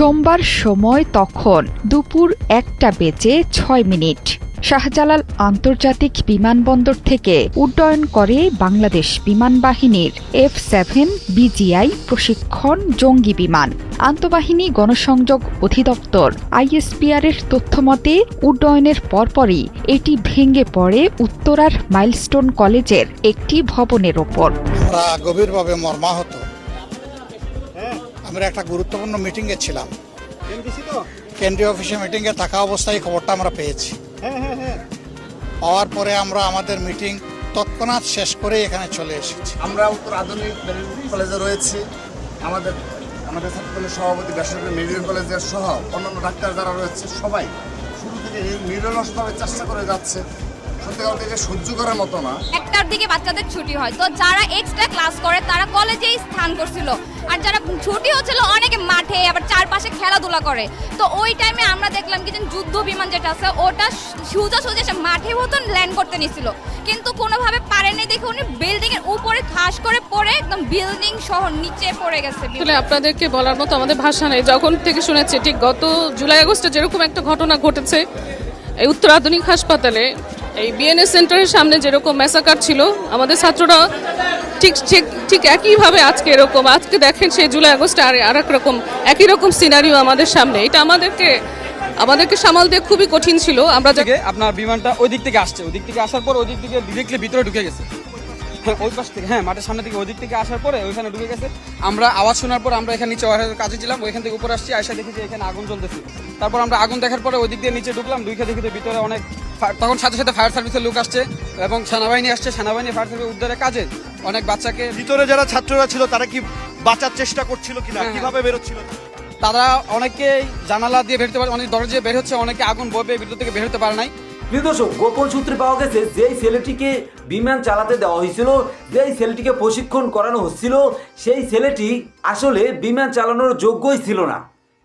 সোমবার সময় তখন দুপুর একটা বেজে ছয় মিনিট। শাহজালাল আন্তর্জাতিক বিমানবন্দর থেকে উড্ডয়ন করে বাংলাদেশ বিমান বাহিনীর এফ সেভেন বিজিআই প্রশিক্ষণ জঙ্গি বিমান। আন্তঃবাহিনী গণসংযোগ অধিদপ্তর আইএসপিআর এর তথ্যমতে উড্ডয়নের পরপরই এটি ভেঙে পড়ে উত্তরার মাইলস্টোন কলেজের একটি ভবনের ওপর। গভীরভাবে মর্মাহত। আমরা একটা গুরুত্বপূর্ণ মিটিংয়ে ছিলাম। কেন্দ্রীয় অফিসে মিটিংয়ে থাকা অবস্থায় এই খবরটা আমরা পেয়েছি। পাওয়ার পরে আমরা আমাদের মিটিং তৎক্ষণাৎ শেষ করে এখানে চলে এসেছি। আমরা উত্তর আধুনিক মেডিকেল কলেজে রয়েছি। আমাদের আমাদের ছাত্রদলের সভাপতি বেসরকারি মেডিকেল কলেজের সহ অন্যান্য ডাক্তার যারা রয়েছে সবাই শুরু থেকে এই নিরলসভাবে চেষ্টা করে যাচ্ছে। সত্যি কথা এটা সহ্য করার মতো না। একটার দিকে বাচ্চাদের ছুটি হয়। তো যারা এক্সট্রা ক্লাস করে তারা কলেজেই স্থান করছিল। আর যারা ছুটি হচ্ছিল, অনেকে মাঠে, আবার চারপাশে খেলাধুলা করে। তো ওই টাইমে আমরা দেখলাম কি যুদ্ধ বিমান যেটা আছে, ওটা সোজা সোজা এসে মাঠে মতন ল্যান্ড করতে নিছিল। কিন্তু কোনোভাবে পারেনি দেখে উনি বিল্ডিং এর উপরে খাস করে পড়ে একদম বিল্ডিং সহ নিচে পড়ে গেছে আসলে আপনাদেরকে বলার মতো আমাদের ভাষা নেই। যখন থেকে শুনেছি, ঠিক গত জুলাই আগস্টে যেরকম একটা ঘটনা ঘটেছে, এই উত্তর আধুনিক হাসপাতালে এই বিএনএস সেন্টারের সামনে যেরকম মেসাকার ছিল, আমাদের ছাত্ররা ঠিক ঠিক ঠিক একইভাবে আজকে এরকম, আজকে দেখেন সেই জুলাই আগস্টে আর আর রকম, একই রকম সিনারিও আমাদের সামনে। এটা আমাদেরকে আমাদেরকে সামাল দিয়ে খুবই কঠিন ছিল। আমরা আপনার বিমানটা ওই দিক থেকে আসছে ওই দিক থেকে আসার পর ওই দিক থেকে ডিরেক্টলি ভিতরে ঢুকে গেছে। হ্যাঁ ওই পাশ থেকে হ্যাঁ মাঠের সামনে থেকে ওই দিক থেকে আসার পরে ওইখানে ঢুকে গেছে। আমরা আওয়াজ শোনার পর আমরা এখানে নিচে কাজে ছিলাম ওইখান থেকে উপরে আসছি আয়সা দেখি যে এখানে আগুন জ্বলতেছে। তারপর আমরা আগুন দেখার পরে ওই দিক দিয়ে নিচে ঢুকলাম দুইখে দেখিতে ভিতরে অনেক তখন সাথে সাথে ফায়ার সার্ভিসের লোক আসছে এবং সেনাবাহিনী আসছে সেনাবাহিনী ফায়ার সার্ভিস উদ্ধারের কাজে। অনেক বাচ্চাকে ভিতরে যারা ছাত্ররা ছিল তারা কি বাঁচার চেষ্টা করছিল কিনা? হ্যাঁ, হ্যাঁ। কীভাবে বেরোচ্ছিল? তারা অনেকেই জানালা দিয়ে বেরোতে পারে অনেক দরজা দিয়ে বের হচ্ছে অনেকে আগুন ববে ভিতর থেকে বের হতে পারে নাই। প্রিয় দর্শক গোপন সূত্রে পাওয়া গেছে, যেই ছেলেটিকে বিমান চালাতে দেওয়া হয়েছিল, যেই ছেলেটিকে প্রশিক্ষণ করানো হচ্ছিল, সেই ছেলেটি আসলে বিমান চালানোর যোগ্যই ছিল না।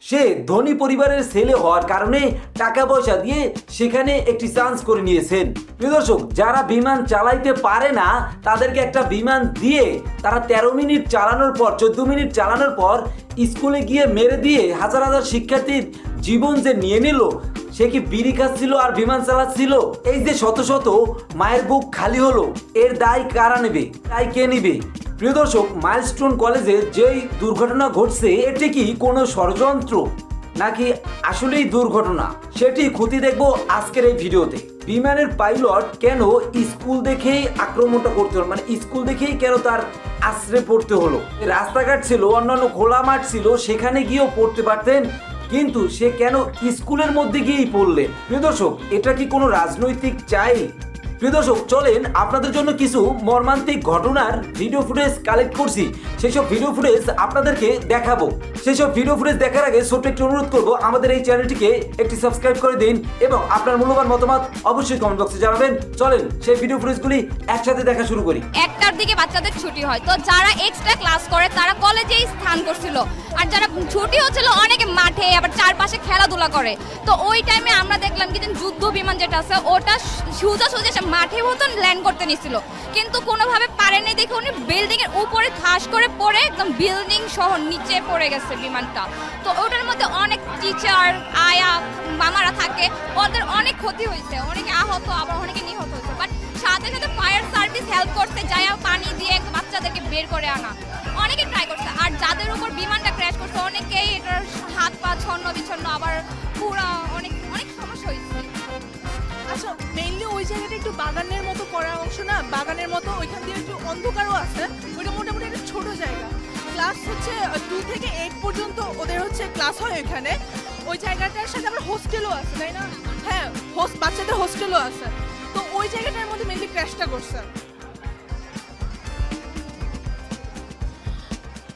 সে ধনী পরিবারের ছেলে হওয়ার কারণে টাকা পয়সা দিয়ে সেখানে একটি চান্স করে নিয়েছেন। প্রিয় দর্শক, যারা বিমান চালাইতে পারে না, তাদেরকে একটা বিমান দিয়ে তারা তেরো মিনিট চালানোর পর, চোদ্দ মিনিট চালানোর পর স্কুলে গিয়ে মেরে দিয়ে হাজার হাজার শিক্ষার্থীর জীবন যে নিয়ে নিল, সে কি বিড়ি খাচ্ছিল আর বিমান চালাচ্ছিল? এই যে শত শত মায়ের বুক খালি হলো, এর দায় কারা নেবে? দায় কে নিবে? প্রিয় দর্শক, মাইলস্টোন কলেজে যেই দুর্ঘটনা ঘটছে, এটি কি কোনো ষড়যন্ত্র? নাকি আসলেই দুর্ঘটনা? সেটি ক্ষতি দেখব আজকের এই ভিডিওতে। বিমানের পাইলট কেন স্কুল দেখেই আক্রমণটা করতে হলো? মানে স্কুল দেখেই কেন তার আশ্রে পড়তে হলো? রাস্তাঘাট ছিল, অন্যান্য খোলা মাঠ ছিল, সেখানে গিয়েও পড়তে পারতেন, কিন্তু সে কেন স্কুলের মধ্যে গিয়েই পড়লেন? প্রিয় দর্শক, এটা কি কোনো রাজনৈতিক চাই প্রিয় দর্শক, চলেন আপনাদের জন্য কিছু মর্মান্তিক ঘটনার ভিডিও ফুটেজ কালেক্ট করছি। সেসব ভিডিও ফুটেজ আপনাদেরকে দেখাবো। সেসব ভিডিও ফুটেজ দেখার আগে ছোট্ট একটি অনুরোধ করব, আমাদের এই চ্যানেলটিকে একটি সাবস্ক্রাইব করে দিন এবং আপনার মূল্যবান মতামত অবশ্যই কমেন্ট বক্সে জানাবেন। চলেন, সেই ভিডিও ফুটেজগুলি একসাথে দেখা শুরু করি। একটার দিকে বাচ্চাদের ছুটি হয়, তো যারা এক্সট্রা ক্লাস করে, তারা কলেজেই স্থান করছিল। আর যারা ছুটি হচ্ছিল, অনেকে মাঠে, আবার চারপাশে খেলাধুলা করে। তো ওই টাইমে আমরা দেখলাম কি যুদ্ধ বিমান যেটা আছে, ওটা সোজা সোজা মাঠে মতন ল্যান্ড করতে নিছিল। কিন্তু কোনোভাবে পারেনি দেখে উনি বিল্ডিং এর উপরে খাস করে পড়ে একদম বিল্ডিং সহ নিচে পড়ে গেছে বিমানটা। তো ওটার মধ্যে অনেক টিচার আয়া, মামারা থাকে, ওদের অনেক ক্ষতি হয়েছে। অনেকে আহত, আবার অনেকে নিহত হয়েছে। বাট সাথে সাথে ফায়ার সার্ভিস হেল্প করতে যায় পানি দিয়ে বাচ্চাদেরকে বের করে আনা। অনেকে ট্রাই করছে, আর যাদের উপর বিমানটা ক্র্যাশ করছে অনেকেই বাগানের মতো, ওইখান দিয়ে একটু অন্ধকারও আছে। ওইটা মোটামুটি একটা ছোট জায়গা। ক্লাস হচ্ছে টু থেকে এইট পর্যন্ত ওদের হচ্ছে ক্লাস হয় ওইখানে ওই জায়গাটার সাথে আবার হোস্টেলও আছে, তাই না? হ্যাঁ হোস্ট বাচ্চাদের হোস্টেলও আছে। তো ওই জায়গাটার মধ্যে মেইনলি ক্র্যাশটা করছে।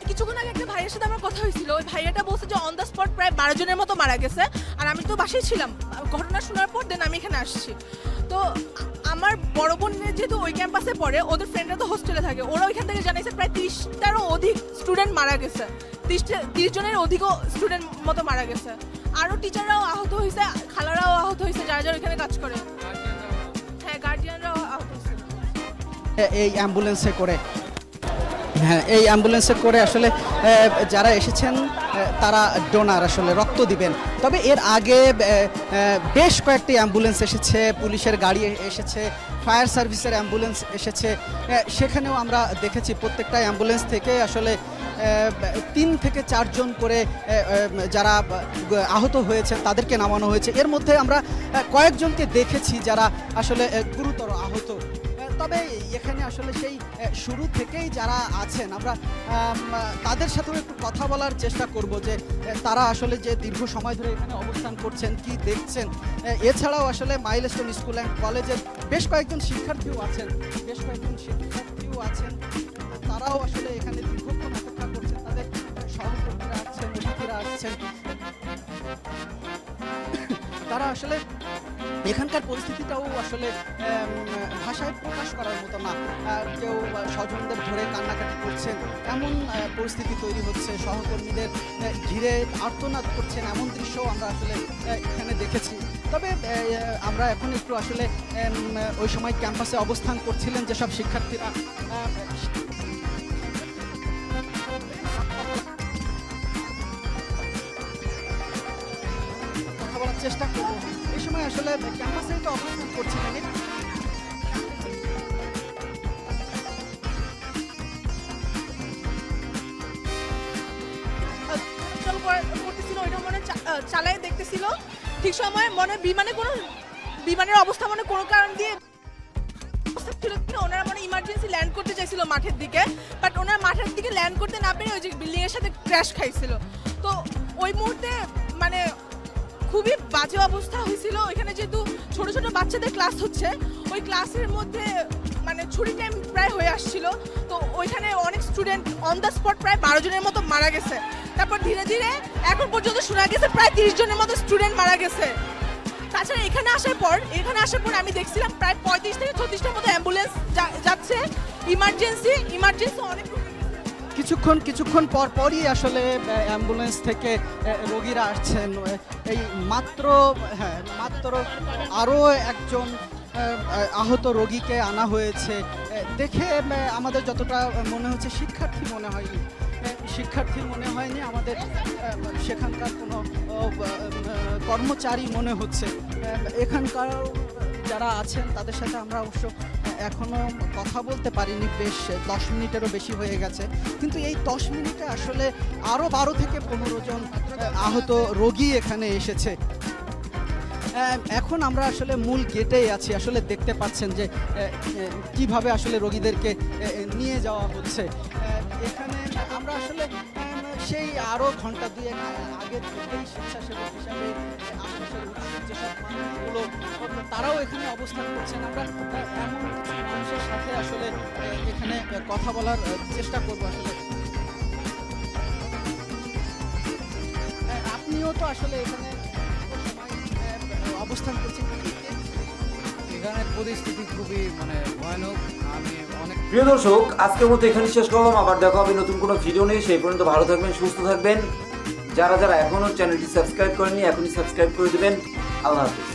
কিছুক্ষণ আগে একটা ভাইয়ের সাথে আমার কথা হয়েছিল। ওই ভাইয়াটা বলছে যে অন দ্য স্পট প্রায় বারো জনের মতো মারা গেছে। আর আমি তো বাসায় ছিলাম। ঘটনা শোনার পর দেন আমি এখানে আসছি। তো আমার বড় বোনের যেহেতু ওই ক্যাম্পাসে পড়ে, ওদের ফ্রেন্ডরা তো হোস্টেলে থাকে। ওরা ওইখান থেকে জানাইছে প্রায় তিরিশটারও অধিক স্টুডেন্ট মারা গেছে। তিরিশটা, তিরিশ জনের অধিকও স্টুডেন্ট মতো মারা গেছে। আরও টিচাররাও আহত হয়েছে, খালারাও আহত হয়েছে, যারা যারা ওইখানে কাজ করে। হ্যাঁ গার্জিয়ানরাও আহত হয়েছে। এই অ্যাম্বুলেন্সে করে। হ্যাঁ এই অ্যাম্বুলেন্সে করে আসলে যারা এসেছেন তারা ডোনার আসলে রক্ত দিবেন। তবে এর আগে বেশ কয়েকটি অ্যাম্বুলেন্স এসেছে পুলিশের গাড়ি এসেছে ফায়ার সার্ভিসের অ্যাম্বুলেন্স এসেছে। সেখানেও আমরা দেখেছি প্রত্যেকটা অ্যাম্বুলেন্স থেকে আসলে তিন থেকে চারজন করে যারা আহত হয়েছে তাদেরকে নামানো হয়েছে। এর মধ্যে আমরা কয়েকজনকে দেখেছি যারা আসলে গুরুতর আহত। আহ, তবে এখানে আসলে সেই শুরু থেকেই যারা আছেন, আমরা তাদের সাথেও একটু কথা বলার চেষ্টা করব যে তারা আসলে যে দীর্ঘ সময় ধরে এখানে অবস্থান করছেন, কি দেখছেন? এছাড়াও আসলে মাইলস্টোন স্কুল অ্যান্ড কলেজের বেশ কয়েকজন শিক্ষার্থীও আছেন, বেশ কয়েকজন শিক্ষার্থীও আছেন। তারাও আসলে এখানে দীর্ঘক্ষণ অপেক্ষা করছেন, তাদের সহকর্মীরা আসছেন অতিথিরা আসছেন। তারা আসলে এখানকার পরিস্থিতিটাও আসলে ভাষায় প্রকাশ করার মতো না। কেউ স্বজনদের ধরে কান্নাকাটি করছেন, এমন পরিস্থিতি তৈরি হচ্ছে। সহকর্মীদের ঘিরে আর্তনাদ করছেন এমন দৃশ্যও আমরা আসলে এখানে দেখেছি। তবে আমরা এখন একটু আসলে ওই সময় ক্যাম্পাসে অবস্থান করছিলেন যেসব শিক্ষার্থীরা। চেষ্টা করব। এই সময় আসলে ক্যাম্পাসে তো অবস্থান করছিলেন চল করতেছিল, ওইটা মনে চালায় দেখতেছিল। ঠিক সময় মনে বিমানে কোনো বিমানের অবস্থা মনে কোনো কারণ দিয়ে ওনারা মানে ইমার্জেন্সি ল্যান্ড করতে চাইছিল মাঠের দিকে বাট ওনারা মাঠের দিকে ল্যান্ড করতে না পেরে ওই যে বিল্ডিং এর সাথে ক্র্যাশ খাইছিল। তো ওই মুহূর্তে মানে খুবই বাজে অবস্থা হয়েছিল। ওইখানে যেহেতু ছোট ছোট বাচ্চাদের ক্লাস হচ্ছে, ওই ক্লাসের মধ্যে মানে ছুটি টাইম প্রায় হয়ে আসছিল। তো ওইখানে অনেক স্টুডেন্ট অন দ্য স্পট প্রায় বারো জনের মতো মারা গেছে। তারপর ধীরে ধীরে এখন পর্যন্ত শোনা গেছে প্রায় তিরিশ জনের মতো স্টুডেন্ট মারা গেছে। তাছাড়া এখানে আসার পর, এখানে আসার পর আমি দেখছিলাম প্রায় পঁয়ত্রিশ থেকে ছত্রিশটার মতো অ্যাম্বুলেন্স যাচ্ছে। ইমার্জেন্সি ইমার্জেন্সি অনেক কিছুক্ষণ কিছুক্ষণ পর পরই আসলে অ্যাম্বুলেন্স থেকে রোগীরা আসছেন। এই মাত্র হ্যাঁ মাত্র আরও একজন আহত রোগীকে আনা হয়েছে। দেখে আমাদের যতটা মনে হচ্ছে, শিক্ষার্থী মনে হয়নি। শিক্ষার্থী মনে হয়নি, আমাদের সেখানকার কোনো কর্মচারী মনে হচ্ছে। এখানকার যারা আছেন, তাদের সাথে আমরা অবশ্য এখনও কথা বলতে পারিনি, বেশ দশ মিনিটেরও বেশি হয়ে গেছে। কিন্তু এই দশ মিনিটে আসলে আরও বারো থেকে পনেরো জন আহত রোগী এখানে এসেছে। এখন আমরা আসলে মূল গেটেই আছি। আসলে দেখতে পাচ্ছেন যে কীভাবে আসলে রোগীদেরকে নিয়ে যাওয়া হচ্ছে। এখানে আমরা আসলে সেই আরও ঘণ্টা দুয়েক আগে থেকেই স্বেচ্ছাসেবক হিসাবে এখানে অবস্থান করছেন। আমরা এমন কিছু মানুষের সাথে আসলে এখানে কথা বলার চেষ্টা করব আসলে। আপনিও তো আসলে এখানে অবস্থান করছেন। এখানে পরিস্থিতি খুবই মানে ভয়ানক। আমি অনেক প্রিয় দর্শক আজকের মতো এখানে শেষ করলাম। আবার দেখা হবে নতুন কোনো ভিডিও নেই সেই পর্যন্ত ভালো থাকবেন সুস্থ থাকবেন। যারা যারা এখনও চ্যানেলটি সাবস্ক্রাইব করেনি এখনই সাবস্ক্রাইব করে দেবেন। আল্লাহ হাফিজ।